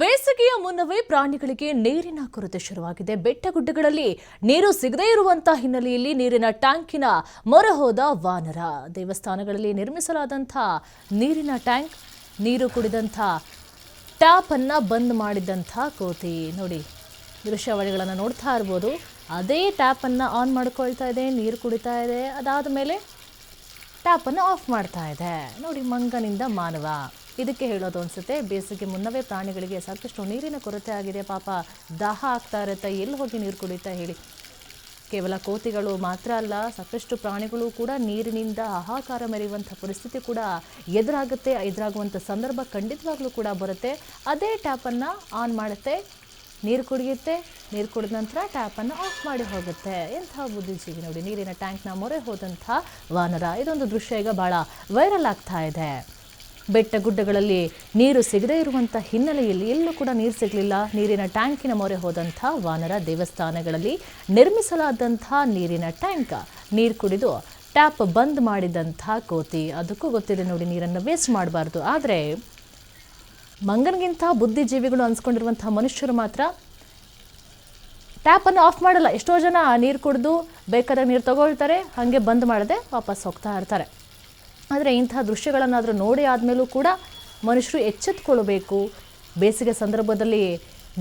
ಬೇಸಿಗೆಯ ಮುನ್ನವೇ ಪ್ರಾಣಿಗಳಿಗೆ ನೀರಿನ ಕೊರತೆ ಶುರುವಾಗಿದೆ. ಬೆಟ್ಟ ಗುಡ್ಡಗಳಲ್ಲಿ ನೀರು ಸಿಗದೇ ಇರುವಂತಹ ಹಿನ್ನೆಲೆಯಲ್ಲಿ ನೀರಿನ ಟ್ಯಾಂಕಿನ ಮೊರೆ ವಾನರ. ದೇವಸ್ಥಾನಗಳಲ್ಲಿ ನಿರ್ಮಿಸಲಾದಂಥ ನೀರಿನ ಟ್ಯಾಂಕ್, ನೀರು ಕುಡಿದಂಥ ಟ್ಯಾಪ್ ಅನ್ನ ಬಂದ್ ಮಾಡಿದಂಥ ಕೋತಿ. ನೋಡಿ, ದೃಶ್ಯಾವಳಿಗಳನ್ನು ನೋಡ್ತಾ ಇರ್ಬೋದು. ಅದೇ ಟ್ಯಾಪ್ ಅನ್ನ ಆನ್ ಮಾಡ್ಕೊಳ್ತಾ ಇದೆ, ನೀರು ಕುಡಿತಾ ಇದೆ. ಅದಾದ ಮೇಲೆ ಟ್ಯಾಪನ್ನು ಆಫ್ ಮಾಡ್ತಾ ಇದೆ. ನೋಡಿ, ಮಂಗನಿಂದ ಮಾನವ. ಇದಕ್ಕೆ ಹೇಳೋದು ಅನ್ಸುತ್ತೆ. ಬೇಸಿಗೆ ಮುನ್ನವೇ ಪ್ರಾಣಿಗಳಿಗೆ ಸಾಕಷ್ಟು ನೀರಿನ ಕೊರತೆ ಆಗಿದೆ. ಪಾಪ ದಾಹ ಆಗ್ತಾ ಇರುತ್ತೆ. ಎಲ್ಲಿ ಹೋಗಿ ನೀರು ಕುಡಿತಾ ಹೇಳಿ. ಕೇವಲ ಕೋತಿಗಳು ಮಾತ್ರ ಅಲ್ಲ, ಸಾಕಷ್ಟು ಪ್ರಾಣಿಗಳು ಕೂಡ ನೀರಿನಿಂದ ಹಾಹಾಕಾರ ಮೆರೆಯುವಂಥ ಪರಿಸ್ಥಿತಿ ಕೂಡ ಎದುರಾಗುತ್ತೆ. ಎದುರಾಗುವಂಥ ಸಂದರ್ಭ ಖಂಡಿತವಾಗ್ಲೂ ಕೂಡ ಬರುತ್ತೆ. ಅದೇ ಟ್ಯಾಪನ್ನು ಆನ್ ಮಾಡುತ್ತೆ. ನೀರು ಕುಡಿಯುತ್ತೆ. ನೀರು ಕುಡಿದ ನಂತರ ಟ್ಯಾಪನ್ನು ಆಫ್ ಮಾಡಿ ಹೋಗುತ್ತೆ. ಎಂಥ ಬುದ್ಧಿಜೀವಿ ನೋಡಿ, ನೀರಿನ ಟ್ಯಾಂಕ್ನ ಮೊರೆ ಹೋದಂಥ ವಾನರ. ಇದೊಂದು ದೃಶ್ಯ ಈಗ ಭಾಳ ವೈರಲ್ ಆಗ್ತಾ ಇದೆ. ಬೆಟ್ಟ ಗುಡ್ಡಗಳಲ್ಲಿ ನೀರು ಸಿಗದೇ ಇರುವಂಥ ಹಿನ್ನೆಲೆಯಲ್ಲಿ ಎಲ್ಲೂ ಕೂಡ ನೀರು ಸಿಗಲಿಲ್ಲ. ನೀರಿನ ಟ್ಯಾಂಕಿನ ಮೊರೆ ಹೋದಂಥ ವಾನರ ದೇವಸ್ಥಾನಗಳಲ್ಲಿ ನಿರ್ಮಿಸಲಾದಂಥ ನೀರಿನ ಟ್ಯಾಂಕ್. ನೀರು ಕುಡಿದು ಟ್ಯಾಪ್ ಬಂದ್ ಮಾಡಿದಂಥ ಕೋತಿ. ಅದಕ್ಕೂ ಗೊತ್ತಿದೆ ನೋಡಿ, ನೀರನ್ನು ವೇಸ್ಟ್ ಮಾಡಬಾರ್ದು. ಆದರೆ ಮಂಗನಿಗಿಂತ ಬುದ್ಧಿಜೀವಿಗಳು ಅನ್ಸ್ಕೊಂಡಿರುವಂಥ ಮನುಷ್ಯರು ಮಾತ್ರ ಟ್ಯಾಪನ್ನು ಆಫ್ ಮಾಡಲ್ಲ. ಎಷ್ಟೋ ಜನ ನೀರು ಕುಡಿದು ಬೇಕಾದಾಗ ನೀರು ತಗೊಳ್ತಾರೆ, ಹಾಗೆ ಬಂದ್ ಮಾಡದೆ ವಾಪಸ್ ಹೋಗ್ತಾ ಇರ್ತಾರೆ. ಆದರೆ ಇಂತಹ ದೃಶ್ಯಗಳನ್ನಾದರೂ ನೋಡಿ ಆದಮೇಲೂ ಕೂಡ ಮನುಷ್ಯರು ಎಚ್ಚೆತ್ಕೊಳ್ಬೇಕು. ಬೇಸಿಗೆ ಸಂದರ್ಭದಲ್ಲಿ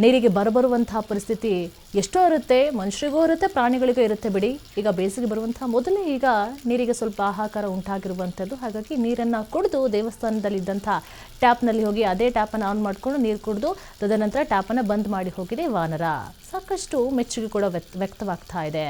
ನೀರಿಗೆ ಬರಬರುವಂತಹ ಪರಿಸ್ಥಿತಿ ಎಷ್ಟೋ ಇರುತ್ತೆ, ಮನುಷ್ಯರಿಗೂ ಇರುತ್ತೆ, ಪ್ರಾಣಿಗಳಿಗೂ ಇರುತ್ತೆ ಬಿಡಿ. ಈಗ ಬೇಸಿಗೆ ಬರುವಂತಹ ಮೊದಲೇ ಈಗ ನೀರಿಗೆ ಸ್ವಲ್ಪ ಆಹಾಕಾರ ಉಂಟಾಗಿರುವಂಥದ್ದು. ಹಾಗಾಗಿ ನೀರನ್ನು ಕುಡಿದು ದೇವಸ್ಥಾನದಲ್ಲಿದ್ದಂಥ ಟ್ಯಾಪ್ನಲ್ಲಿ ಹೋಗಿ ಅದೇ ಟ್ಯಾಪನ್ನು ಆನ್ ಮಾಡಿಕೊಂಡು ನೀರು ಕುಡಿದು ತದನಂತರ ಟ್ಯಾಪನ್ನು ಬಂದ್ ಮಾಡಿ ಹೋಗಿದೆ ವಾನರ. ಸಾಕಷ್ಟು ಮೆಚ್ಚುಗೆ ಕೂಡ ವ್ಯಕ್ತ ವ್ಯಕ್ತವಾಗ್ತಾ ಇದೆ.